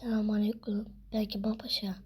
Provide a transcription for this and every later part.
Selamünaleyküm. Belki Paşa.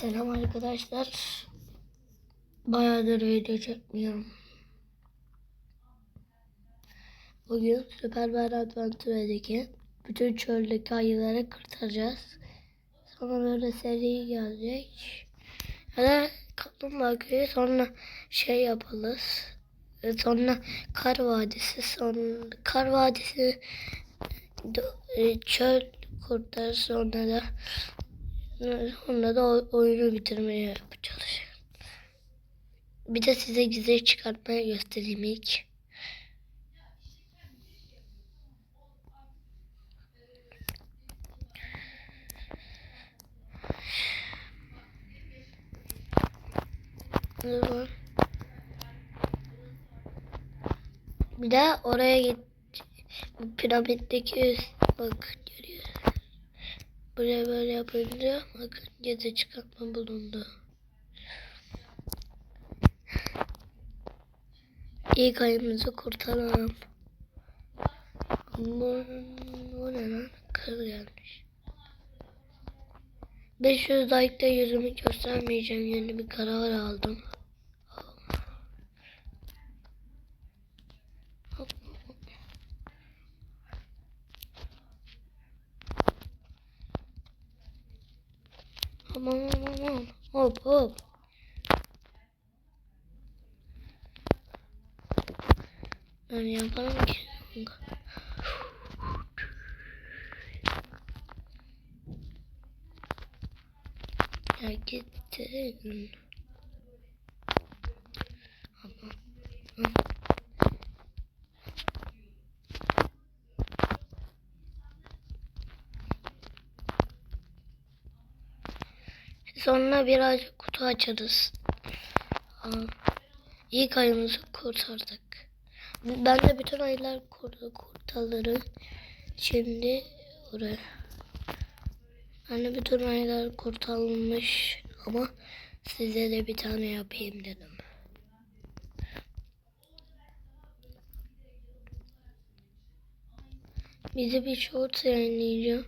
Selam arkadaşlar. Bayağıdır video çekmiyorum. Bugün Süper Bear Adventure'deki bütün çöldeki ayıları kurtaracağız. Sonra böyle seri gelecek. Ya da Kaplumbağa Köyü sonra şey yapalım. Ve Sonra Kar Vadisi sonra Kar Vadisi e, çöl kurtar sonra da sonra da oyunu bitirmeye yapacağız. Bir de size gizli çıkartmaya göstereyim ilk. Bir de oraya git. Bu piramitteki bak görüyoruz. Buraya böyle yapınca bakın gezi çıkartma bulundu. İlk ayımızı kurtaralım. Bu, bu ne lan? Kız gelmiş. 500 like'da yüzümü göstermeyeceğim. Yeni bir karar aldım. Aman aman aman. Hop hop. Ben yaparım ki. Ya gittin. Aman. Sonra birazcık kutu açarız. İlk ayımızı kurtardık. Ben de bütün aylar kurdu kurtarırım. Şimdi oraya. De bütün aylar kurtarılmış ama size de bir tane yapayım dedim. Bize bir short yayınlayacağım.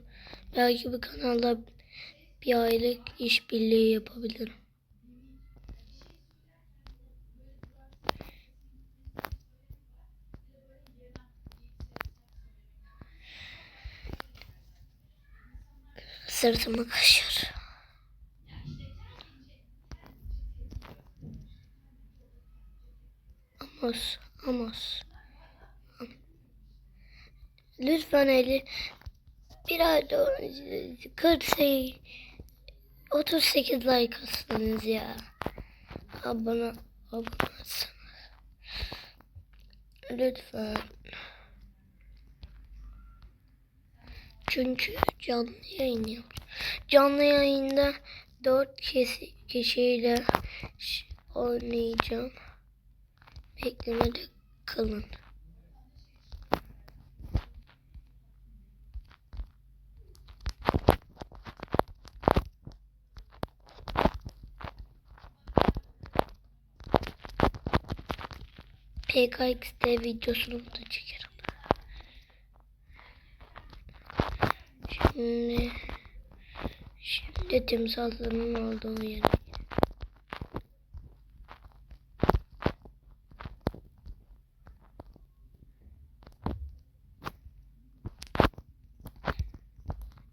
Belki bu kanalda bir aylık işbirliği yapabilirim. Sırtımı kaşır. Amos, Amos. Lütfen eli bir ay doğru 48 38 like atsınız ya. Abone abone. Lütfen. Çünkü canlı yayın yapacağım. Canlı yayında 4 kişi, kişiyle oynayacağım. Beklemede kalın. PKX'de videosunu da çekerim. Şimdi şimdi timsahların olduğu yere.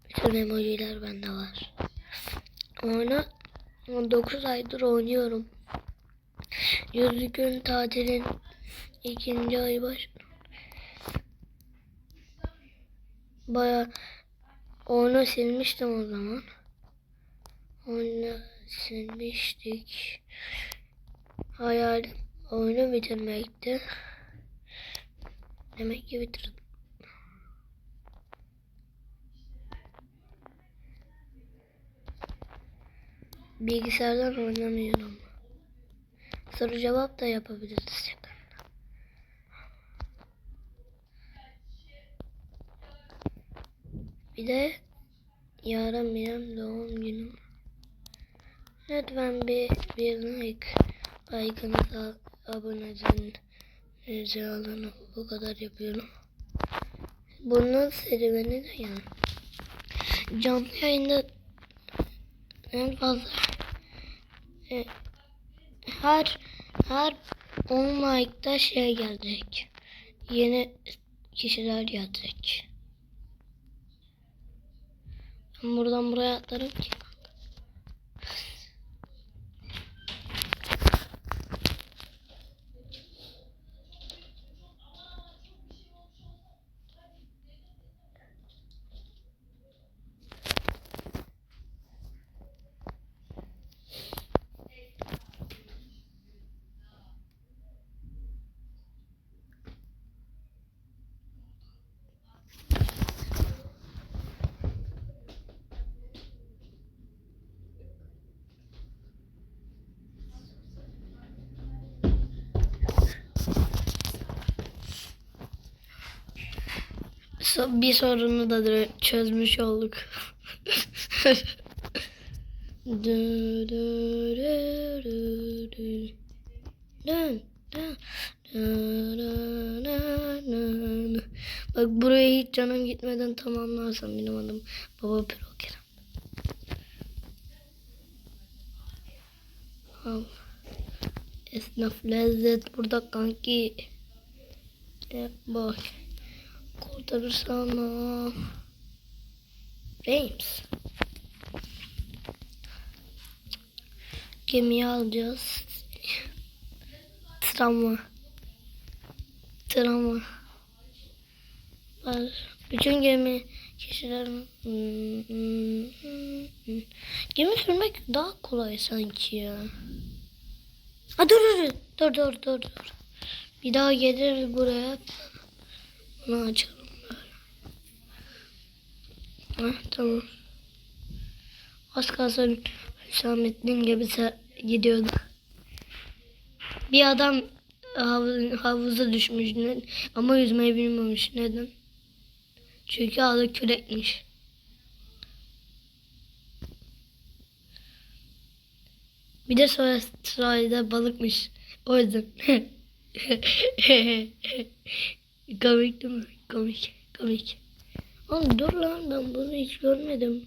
Bütün emojiler bende var. Oyunu 9 aydır oynuyorum. Yüzlü gün tatilin ikinci ayı baş. Baya oyunu silmiştim o zaman. Oyunu silmiştik. Hayalim oyunu bitirmekti. Demek ki bitirdim. Bilgisayardan oynamıyorum. Soru cevap da yapabiliriz Bir de yarın benim doğum günüm. Lütfen bir, bir like, like'ınızı abone edin. Rica alın. Bu kadar yapıyorum. Bunun serüveni de yani. Canlı yayında en fazla e, her her 10 like'da şey gelecek. Yeni kişiler gelecek. Buradan buraya atlarım ki. Bir sorunu da çözmüş olduk. Bak burayı hiç canım gitmeden tamamlarsam benim adım Baba Pro Kerem. Al. Esnaf lezzet burada kanki. Bak. Kurtarırsana. James. Gemiyi alacağız. Travma. Travma. Var. Bütün gemi kişiler. Gemi sürmek daha kolay sanki ya. Ha dur dur dur dur dur dur. Bir daha gelir buraya. Bunu açalım. Heh, tamam. Az kalsın Hüsamettin gibi se- gidiyordu. Bir adam hav- havuza düşmüş ama yüzmeyi bilmemiş. Neden? Çünkü adı kürekmiş. Bir de sonra sahilde balıkmış. O yüzden. komik değil mi? Komik. Komik. Oğlum dur lan ben bunu hiç görmedim.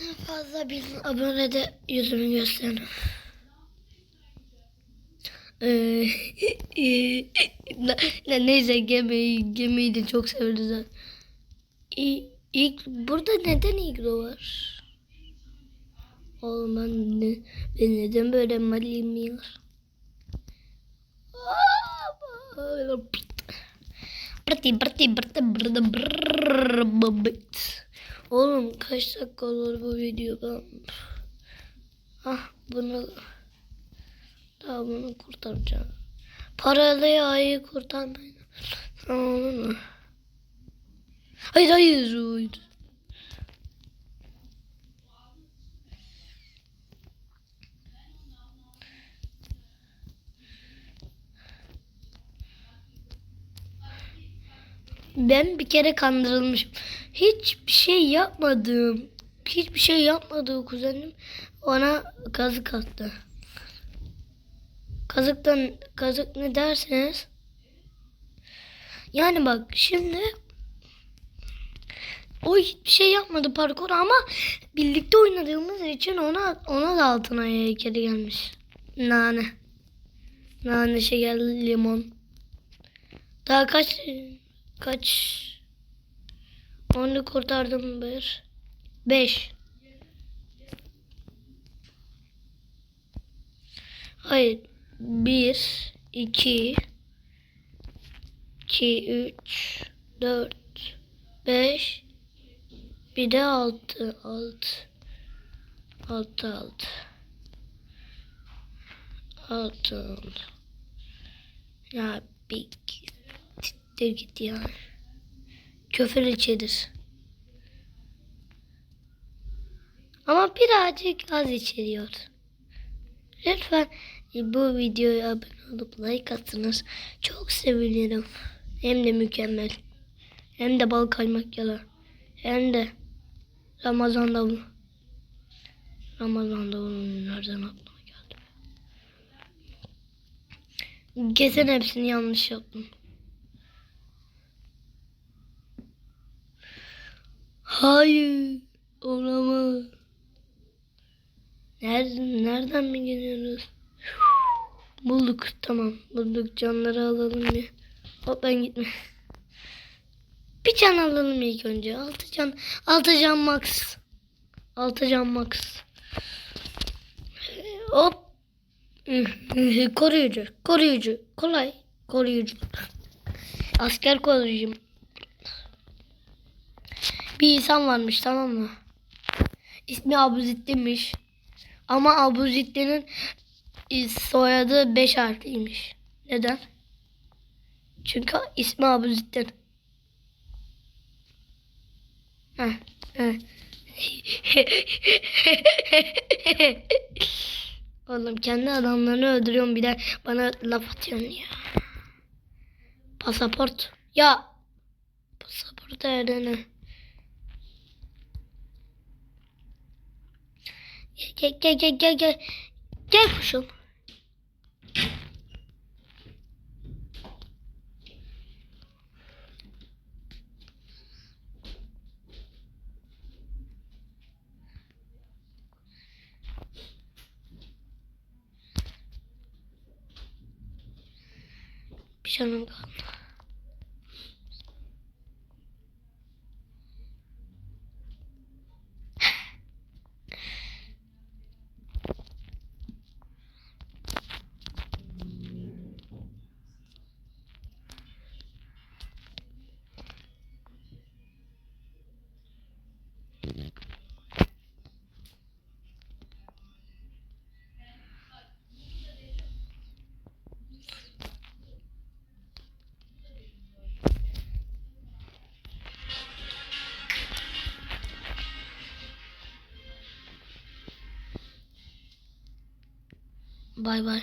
En fazla bin abonede yüzümü gösterin. Ee, ne- ne- neyse gemiyi, gemiyi de çok ha. İ- İlk, burada neden iglo var? Oğlum ben, ne, ben neden böyle maliyim ya? Brati brati brati brati brati Oğlum kaç dakika olur bu video ben Ah bunu daha bunu kurtaracağım. Paralı ayı kurtarmayın. Tamam olur mu? Hayır hayır. hayır. Ben bir kere kandırılmışım. Hiçbir şey yapmadım. Hiçbir şey yapmadı kuzenim. Ona kazık attı. Kazıktan kazık ne derseniz. Yani bak şimdi o hiçbir şey yapmadı parkur ama birlikte oynadığımız için ona ona da altına heykeli gelmiş. Nane. Nane şeker limon. Daha kaç kaç onu kurtardım bir. Beş. Hayır. Bir, iki, iki, üç, dört, beş, bir de altı, altı, altı, altı, altı, altı. Ya bir siktir git ya. Küfür içerir. Ama birazcık az içeriyor. Lütfen bu videoya abone olup like atınız. Çok sevinirim. Hem de mükemmel. Hem de bal kaymak yalı. Hem de Ramazan davulu. Ramazan davulu nereden aklıma geldi? Kesin hepsini yanlış yaptım. Hayır. Olamaz. Nereden, nereden mi geliyoruz? Bulduk. Tamam. Bulduk. Canları alalım bir. Hop ben gitme. Bir can alalım ilk önce. Altı can. Altı can max. Altı can max. Hop. koruyucu. Koruyucu. Kolay. Koruyucu. Asker koruyucum. Bir insan varmış tamam mı? İsmi Abuzittin'miş. Ama Abuzittin'in soyadı 5 harfliymiş. Neden? Çünkü ismi Abuzittin. Heh, heh. Oğlum kendi adamlarını öldürüyorsun bir de bana laf atıyorsun ya. Pasaport. Ya. Pasaport nerede? Gel gel gel gel gel. Gel kuşum. Bir canım kaldı. Bay bay.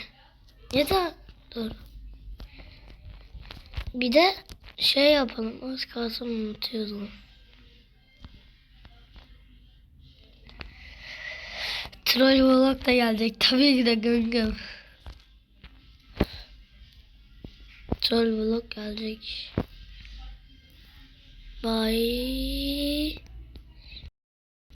Yeter. Dur. Bir de şey yapalım. Az kalsın unutuyordum. Troll vlog da gelecek. Tabii ki de göngüm. Troll vlog gelecek. Bye.